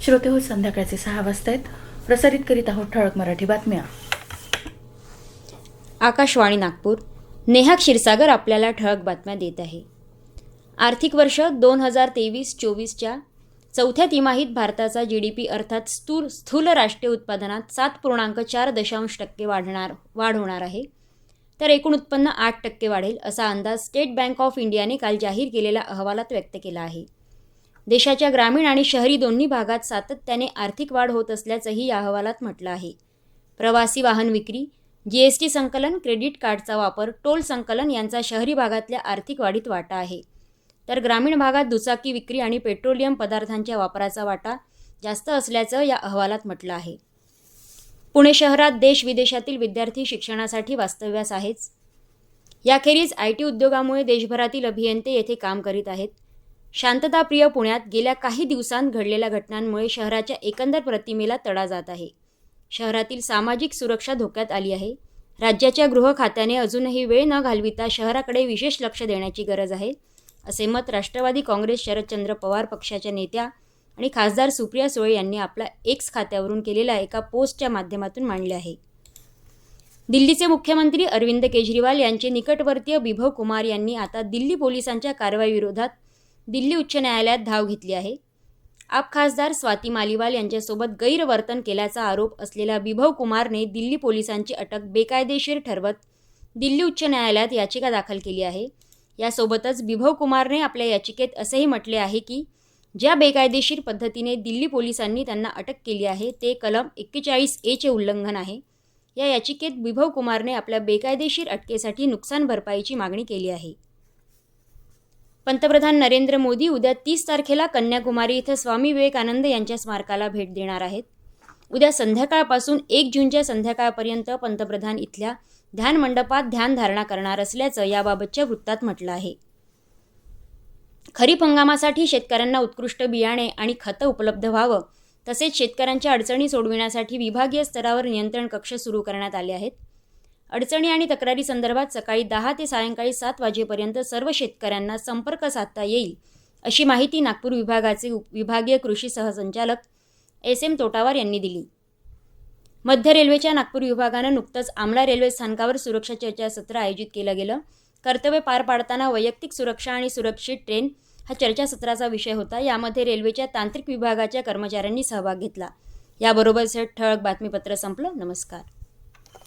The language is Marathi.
श्रोते हो संध्याकाळचे सहा वाजता आहेत प्रसारित करीत आहोत ठळक मराठी बातम्या. आकाशवाणी नागपूर. नेहा क्षीरसागर आपल्याला ठळक बातम्या देत आहे. आर्थिक वर्ष दोन हजार तेवीस चोवीसच्या चौथ्या तिमाहीत भारताचा जी डी पी अर्थात स्थूल स्थूल राष्ट्रीय उत्पादनात सात पूर्णांक चार दशांश टक्के वाढणार वाढ होणार आहे. तर एकूण उत्पन्न आठ टक्के वाढेल असा अंदाज स्टेट बँक ऑफ इंडियाने काल जाहीर केलेल्या अहवालात व्यक्त केला आहे. देशाच्या ग्रामीण आणि शहरी दोन्ही भागात सातत्याने आर्थिक वाढ होत असल्याचंही या अहवालात म्हटलं आहे. प्रवासी वाहन विक्री जीएसटी संकलन क्रेडिट कार्डचा वापर टोल संकलन यांचा शहरी भागातल्या आर्थिक वाढीत वाटा आहे. तर ग्रामीण भागात दुचाकी विक्री आणि पेट्रोलियम पदार्थांच्या वापराचा वाटा जास्त असल्याचं या अहवालात म्हटलं आहे. पुणे शहरात देश विदेशातील विद्यार्थी शिक्षणासाठी वास्तव्यास आहेच. याखेरीज आय टी उद्योगामुळे देशभरातील अभियंते येथे काम करीत आहेत. शांतताप्रिय पुण्यात गेल्या काही दिवसांत घडलेल्या घटनांमुळे शहराच्या एकंदर प्रतिमेला तडा जात आहे. शहरातील सामाजिक सुरक्षा धोक्यात आली आहे. राज्याच्या गृह खात्याने अजूनही वेळ न घालविता शहराकडे विशेष लक्ष देण्याची गरज आहे असे मत राष्ट्रवादी काँग्रेस शरदचंद्र पवार पक्षाच्या नेत्या आणि खासदार सुप्रिया सुळे यांनी आपल्या एक्स खात्यावरून केलेल्या एका पोस्टच्या माध्यमातून मांडले आहे. दिल्लीचे मुख्यमंत्री अरविंद केजरीवाल यांचे निकटवर्तीय बिभव कुमार यांनी आता दिल्ली पोलिसांच्या कारवाईविरोधात दिल्ली उच्च न्यायालयात धाव घेतली आहे. आप खासदार स्वाती मालिवाल यांच्यासोबत गैरवर्तन केल्याचा आरोप असलेल्या बिभव कुमारने दिल्ली पोलिसांची अटक बेकायदेशीर ठरवत दिल्ली उच्च न्यायालयात याचिका दाखल केली आहे. यासोबतच बिभव कुमारने आपल्या याचिकेत असेही म्हटले आहे की ज्या बेकायदेशीर पद्धतीने दिल्ली पोलिसांनी त्यांना अटक केली आहे ते कलम एक्केचाळीस एचे उल्लंघन आहे. या याचिकेत बिभव कुमारने आपल्या बेकायदेशीर अटकेसाठी नुकसान भरपाईची मागणी केली आहे. पंतप्रधान नरेंद्र मोदी उद्या तीस तारखेला कन्याकुमारी इथं स्वामी विवेकानंद यांच्या स्मारकाला भेट देणार आहेत. उद्या संध्याकाळपासून एक जूनच्या संध्याकाळपर्यंत पंतप्रधान इथल्या ध्यान मंडपात ध्यानधारणा करणार असल्याचं याबाबतच्या वृत्तात म्हटलं आहे. खरीप हंगामासाठी शेतकऱ्यांना उत्कृष्ट बियाणे आणि खतं उपलब्ध व्हावं तसेच शेतकऱ्यांच्या अडचणी सोडविण्यासाठी विभागीय स्तरावर नियंत्रण कक्ष सुरू करण्यात आले आहेत. अडचणी आणि तक्रारी संदर्भात सकाळी दहा ते सायंकाळी सात वाजेपर्यंत सर्व शेतकऱ्यांना संपर्क साधता येईल अशी माहिती नागपूर विभागाचे उप- विभागीय कृषी सहसंचालक एस एम तोटावार यांनी दिली. मध्य रेल्वेच्या नागपूर विभागानं नुकतंच आमला रेल्वे स्थानकावर सुरक्षा चर्चासत्र आयोजित केलं गेलं. कर्तव्य पार पाडताना वैयक्तिक सुरक्षा आणि सुरक्षित ट्रेन हा चर्चासत्राचा विषय होता. यामध्ये रेल्वेच्या तांत्रिक विभागाच्या कर्मचाऱ्यांनी सहभाग घेतला. याबरोबरच हे ठळक बातमीपत्र संपलं. नमस्कार.